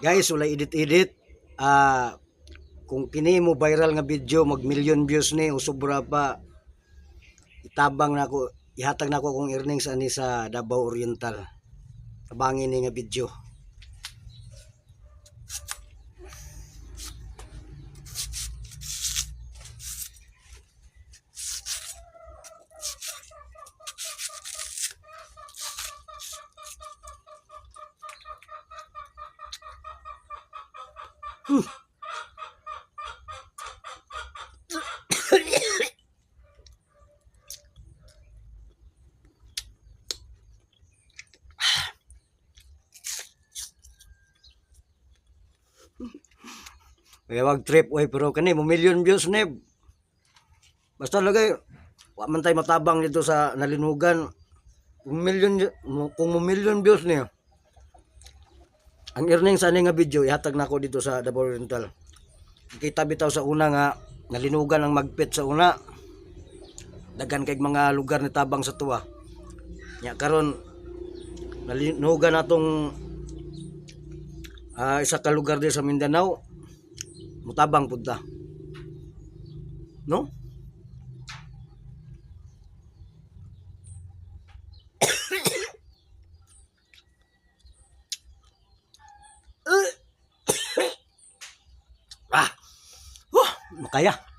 Guys, wala edit-edit. Ah, kung kini mo viral nga video, mag million views ni o sobra pa itabang na ako, ihatag na ako kung earnings ani sa Davao Oriental. Tabangin ni nga video. Kaya wag trip oy pero kani mo million views ni. Basta lagay wa man tay matabang dito sa nalinugan. Kung million kung mo million views ni. Ang earnings ani nga video ihatag na ako dito sa Davao Oriental. Kita bitaw sa una nga nalinugan ang magpit sa una. Dagan kay mga lugar ni tabang sa tuwa. Nya karon nalinugan natong ah, isa ka lugar din sa Mindanao mutabang punta. No? Kaya.